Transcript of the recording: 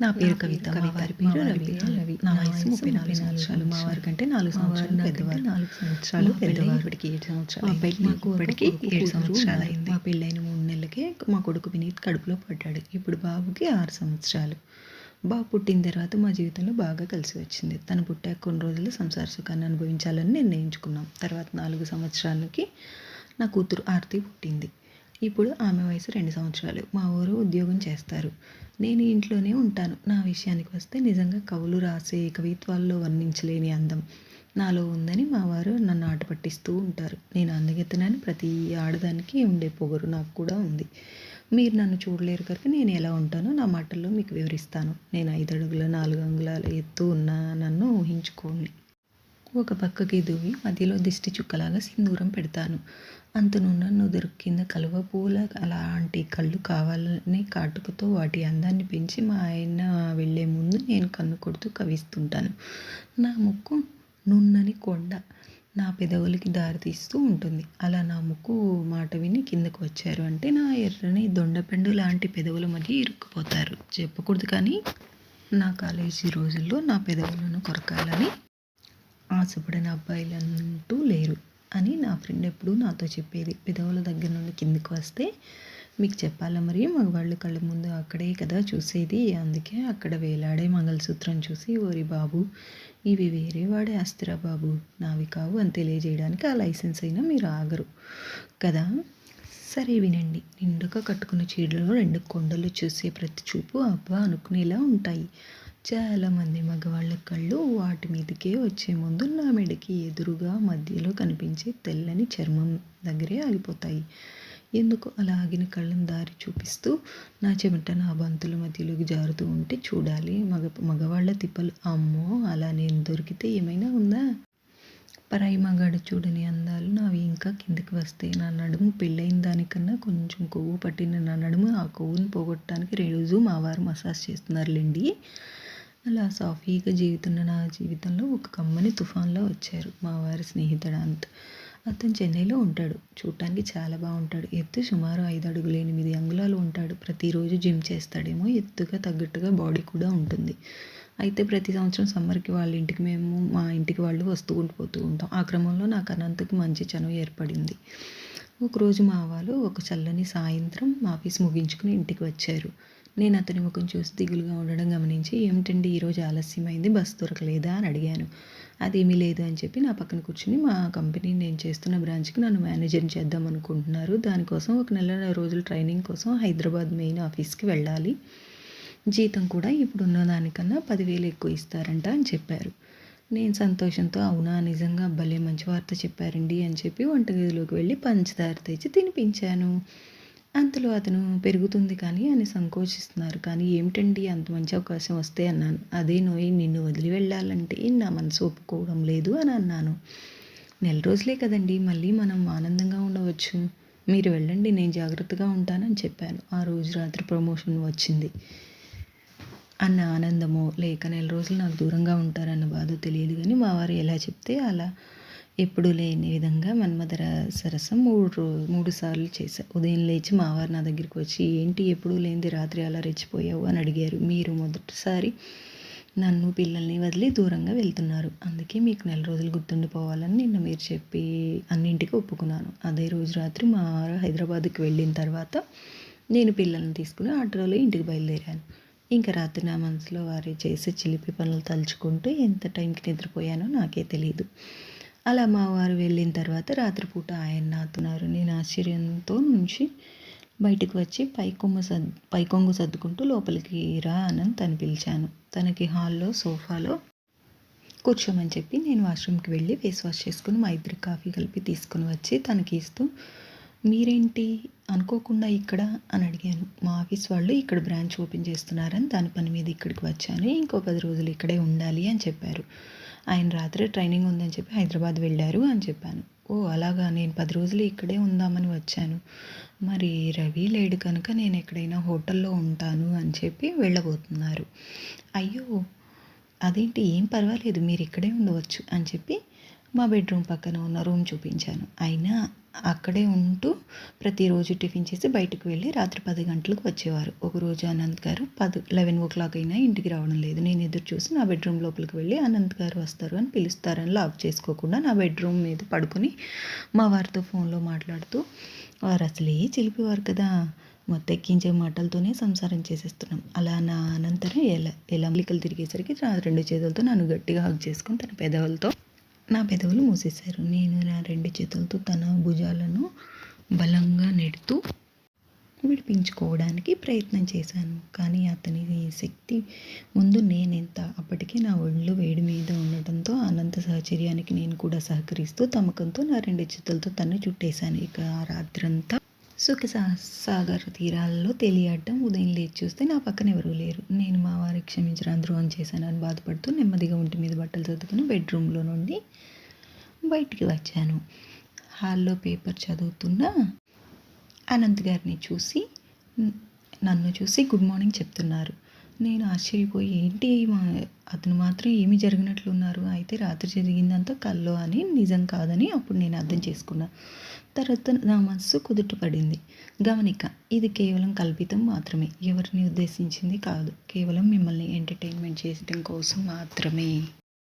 నా పేరు కవిత మా వారి పేరు రవి రవి నా వయసు ముప్పై నాలుగు సంవత్సరాలు. మా వారి కంటే నాలుగు సంవత్సరాలు పెద్దవారు. నాలుగు సంవత్సరాలు పెద్దవారు. ఇప్పటికి ఏడు సంవత్సరాలు పెళ్ళి మాకు ఇప్పటికి ఏడు సంవత్సరాలు అయింది. మా పెళ్ళైన మూడు నెలలకే మా కొడుకు వినీత్ కడుపులో పడ్డాడు. ఇప్పుడు బాబుకి ఆరు సంవత్సరాలు. బాబు పుట్టిన తర్వాత మా జీవితంలో బాగా కలిసి వచ్చింది. తను పుట్టాక కొన్ని రోజులు సంసార సుఖాన్ని అనుభవించాలని నిర్ణయించుకున్నాం. తర్వాత నాలుగు సంవత్సరాలకి నా కూతురు ఆర్తి పుట్టింది. ఇప్పుడు ఆమె వయసు రెండు సంవత్సరాలు. మా ఊరు ఉద్యోగం చేస్తారు. నేను ఇంట్లోనే ఉంటాను. నా విషయానికి వస్తే నిజంగా కవులు రాసే కవిత్వాల్లో వర్ణించలేని అందం. నాలో ఉందని మా వారు నన్ను ఆట పట్టిస్తూ ఉంటారు. నేను అందగెత్తనని ప్రతి ఆడదానికి ఉండే పొగరు నాకు కూడా ఉంది. మీరు నన్ను చూడలేరు కనుక నేను ఎలా ఉంటానో నా మాటల్లో మీకు వివరిస్తాను. నేను ఐదు అడుగుల నాలుగు అంగుళాల ఎత్తు ఉన్న నన్ను ఊహించుకోండి. ఒక పక్కకి దూవి మధ్యలో దిష్టి చుక్కలాగా సింధూరం పెడతాను. అంతనున్న నుదురు కింద కలువ పూల అలాంటి కళ్ళు కావాలని కాటుకతో వాటి అందాన్ని పెంచి మా ఆయన వెళ్ళే ముందు నేను కన్ను కొడుతూ కవిస్తుంటాను. నా ముక్కు నున్నని కొండ నా పెదవులకి దారితీస్తూ ఉంటుంది. అలా నా ముక్కు మాట విని కిందకు వచ్చారు అంటే నా ఎర్రని దొండపెండు లాంటి పెదవుల మధ్య ఇరుక్కుపోతారు. చెప్పకూడదు కానీ నా కాలేజీ రోజుల్లో నా పెదవులను కొరకాలని ఆశపడిన అబ్బాయిలంటూ లేరు. అని నా ఫ్రెండ్ ఎప్పుడు నాతో చెప్పేది. పెదవుల దగ్గర నుండి కిందికి వస్తే మీకు చెప్పాలా మరి? మగవాళ్ళు కళ్ళ ముందు అక్కడే కదా చూసేది. అందుకే అక్కడ వేలాడే మంగళసూత్రం చూసి ఓరి బాబు ఇవి వేరే వాడే అస్తిరా బాబు. నావి కావు. అని తెలియజేయడానికి ఆ లైసెన్స్ అయినా మీరు ఆగరు. కదా? సరే వినండి. నిండుగా కట్టుకున్న చీరలో రెండు కొండలు చూసే ప్రతి చూపు అబ్బా అనుకునేలా ఉంటాయి. చాలామంది మగవాళ్ళ కళ్ళు వాటి మీదకే వచ్చే ముందు నా మెడకి ఎదురుగా మధ్యలో కనిపించే తెల్లని చర్మం దగ్గరే ఆగిపోతాయి. ఎందుకు అలా ఆగిన కళ్ళను దారి చూపిస్తూ నా చెమట నా బంతుల మధ్యలోకి జారుతూ ఉంటే చూడాలి మగ మగవాళ్ళ తిప్పలు. అమ్మో అలా నేను దొరికితే ఏమైనా ఉందా? పరాయి మగాడు చూడని అందాలు నావి ఇంకా కిందికి వస్తాయి. నా నడుము పెళ్ళైన దానికన్నా కొంచెం కొవ్వు పట్టిన నా నడుము ఆ కొవ్వుని పోగొట్టడానికి రోజు మా వారు మసాజ్ చేస్తున్నారులేండి. అలా సాఫీగా జీవితున్న నా జీవితంలో ఒక కమ్మని తుఫాన్లో వచ్చారు మా వారి స్నేహితుడు అంత్ అతను చెన్నైలో ఉంటాడు. చూడటానికి చాలా బాగుంటాడు. ఎత్తు సుమారు ఐదు అడుగులు ఎనిమిది అంగుళాలు ఉంటాడు. ప్రతిరోజు జిమ్ చేస్తాడేమో ఎత్తుగా తగ్గట్టుగా బాడీ కూడా ఉంటుంది. అయితే ప్రతి సంవత్సరం సమ్మర్కి వాళ్ళ ఇంటికి మేము మా ఇంటికి వాళ్ళు వస్తూ పోతూ ఉంటాం. ఆ క్రమంలో నాకు అనంతకి మంచి చనువు ఏర్పడింది. ఒకరోజు మా వాళ్ళు ఒక చల్లని సాయంత్రం ఆఫీస్ ముగించుకుని ఇంటికి వచ్చారు. నేను అతని ముఖం చూసి దిగులుగా ఉండడం గమనించి ఏమిటండి ఈరోజు ఆలస్యమైంది? బస్ దొరకలేదా? అని అడిగాను. అదేమీ లేదు అని చెప్పి నా పక్కన కూర్చుని మా కంపెనీ నేను చేస్తున్న బ్రాంచ్కి నన్ను మేనేజర్ని చేద్దాం అనుకుంటున్నారు. దానికోసం ఒక నెల రోజులు ట్రైనింగ్ కోసం హైదరాబాద్ మెయిన్ ఆఫీస్కి వెళ్ళాలి. జీతం కూడా ఇప్పుడున్న దానికన్నా పదివేలు ఎక్కువ ఇస్తారంట అని చెప్పారు. నేను సంతోషంతో అవునా? నిజంగా భలే మంచి వార్త చెప్పారండి అని చెప్పి వంటగదిలోకి వెళ్ళి పంచదార తెచ్చి తినిపించాను. అంతలో అతను పెరుగుతుంది కానీ అని సంకోచిస్తున్నారు. కానీ ఏమిటండి అంత మంచి అవకాశం వస్తే అన్నాను. అదే నోయి నిన్ను వదిలి వెళ్ళాలంటే నా మనసు ఒప్పుకోవడం లేదు అని అన్నాను. నెల రోజులే కదండి మళ్ళీ మనం ఆనందంగా ఉండవచ్చు. మీరు వెళ్ళండి నేను జాగ్రత్తగా ఉంటానని చెప్పాను. ఆ రోజు రాత్రి ప్రమోషన్ వచ్చింది. అన్న ఆనందమో లేక నెల రోజులు నాకు దూరంగా ఉంటారన్న బాధ తెలియదు కానీ మా వారు ఎలా చెప్తే అలా. ఎప్పుడు లేని విధంగా మన్మధర సరసం మూడు మూడు సార్లు చేశా. ఉదయం లేచి మావారు నా దగ్గరికి వచ్చి ఏంటి ఎప్పుడు లేనిది రాత్రి అలా రెచ్చిపోయావు? అని అడిగారు. మీరు మొదటిసారి నన్ను పిల్లల్ని వదిలి దూరంగా వెళ్తున్నారు. అందుకే మీకు నెల రోజులు గుర్తుండిపోవాలని నిన్న మీరు చెప్పి అన్నింటికి ఒప్పుకున్నాను. అదే రోజు రాత్రి మా హైదరాబాద్కి వెళ్ళిన తర్వాత నేను పిల్లల్ని తీసుకుని ఆటోలో ఇంటికి బయలుదేరాను. ఇంకా రాత్రి నా మనసులో వారి చేసే చిలిపి పనులు తలుచుకుంటూ ఎంత టైంకి నిద్రపోయానో నాకే తెలియదు అలా మా వారు వెళ్ళిన తర్వాత రాత్రిపూట ఆయన నాతున్నారు. నేను ఆశ్చర్యంతో నుంచి బయటకు వచ్చి పైకొమ్మ సద్ పైకొంగు సర్దుకుంటూ లోపలికి రా అని తను పిలిచాను. తనకి హాల్లో సోఫాలో కూర్చోమని చెప్పి నేను వాష్రూమ్కి వెళ్ళి ఫేస్ వాష్ చేసుకుని మా ఇద్దరికి కాఫీ కలిపి తీసుకుని వచ్చి తనకి ఇస్తూ మీరేంటి? అనుకోకుండా ఇక్కడ? అని అడిగాను. మా ఆఫీస్ వాళ్ళు ఇక్కడ బ్రాంచ్ ఓపెన్ చేస్తున్నారని దాని పని మీద ఇక్కడికి వచ్చాను. ఇంకో పది రోజులు ఇక్కడే ఉండాలి అని చెప్పారు. ఆయన రాత్రి ట్రైనింగ్ ఉందని చెప్పి హైదరాబాద్ వెళ్ళారు అని చెప్పాను. ఓ అలాగా నేను పది రోజులు ఇక్కడే ఉందామని వచ్చాను. మరి రవి లేడు కనుక నేను ఎక్కడైనా హోటల్లో ఉంటాను అని చెప్పి వెళ్ళబోతున్నారు. అయ్యో అదేంటి? ఏం పర్వాలేదు మీరు ఇక్కడే ఉండవచ్చు అని చెప్పి మా బెడ్రూమ్ పక్కన ఉన్న రూమ్ చూపించాను. అయినా అక్కడే ఉంటూ ప్రతిరోజు టిఫిన్ చేసి బయటకు వెళ్ళి రాత్రి పది గంటలకు వచ్చేవారు. ఒకరోజు అనంత్ గారు పది లెవెన్ ఓ క్లాక్ అయినా ఇంటికి రావడం లేదు. నేను ఎదురు చూసి నా బెడ్రూమ్ లోపలికి వెళ్ళి అనంత్ గారు వస్తారు అని పిలుస్తారని లాక్ చేసుకోకుండా నా బెడ్రూమ్ మీద పడుకొని మా వారితో ఫోన్లో మాట్లాడుతూ వారు అసలే చిలిపేవారు కదా. మొత్తం ఎక్కించే మాటలతోనే సంసారం చేసేస్తున్నాం. అలా నా అనంతరం ఎలా ఎలా తిరిగేసరికి రెండు చేతులతో నన్ను గట్టిగా హగ్ చేసుకుని తన పెదవులతో నా పెదవులు మూసేశారు. నేను నా రెండు చేతులతో తన భుజాలను బలంగా నెడుతూ విడిపించుకోవడానికి ప్రయత్నం చేశాను. కానీ అతని శక్తి ముందు నేనెంత అప్పటికే నా ఒళ్ళు వేడి మీద ఉండటంతో అనంత సహచర్యానికి నేను కూడా సహకరిస్తూ తమకంతో నా రెండు చేతులతో తను చుట్టేశాను. ఇక ఆ రాత్రంతా సుఖ సా- సాగర్ తీరాల్లో తెలియడం ఉదయం లేచి చూస్తే నా పక్కన ఎవరూ లేరు. నేను మా వారికి క్షమించిన ద్రోహం చేశానని బాధపడుతూ నెమ్మదిగా ఒంటి మీద బట్టలు చదువుకుని బెడ్రూమ్లో నుండి బయటికి వచ్చాను. హాల్లో పేపర్ చదువుతున్న అనంత్ గారిని చూసి నన్ను చూసి గుడ్ మార్నింగ్ చెప్తున్నారు. నేను ఆశ్చర్యపోయి ఏంటి మా అతను మాత్రం ఏమి జరిగినట్లు ఉన్నారు అయితే రాత్రి జరిగిందంతా కల్లో అని నిజం కాదని అప్పుడు నేను అర్థం చేసుకున్నా. తర్వాత నా మనసు కుదుటపడింది. గమనిక ఇది కేవలం కల్పితం మాత్రమే. ఎవరిని ఉద్దేశించింది కాదు. కేవలం మిమ్మల్ని ఎంటర్టైన్మెంట్ చేయడం కోసం మాత్రమే.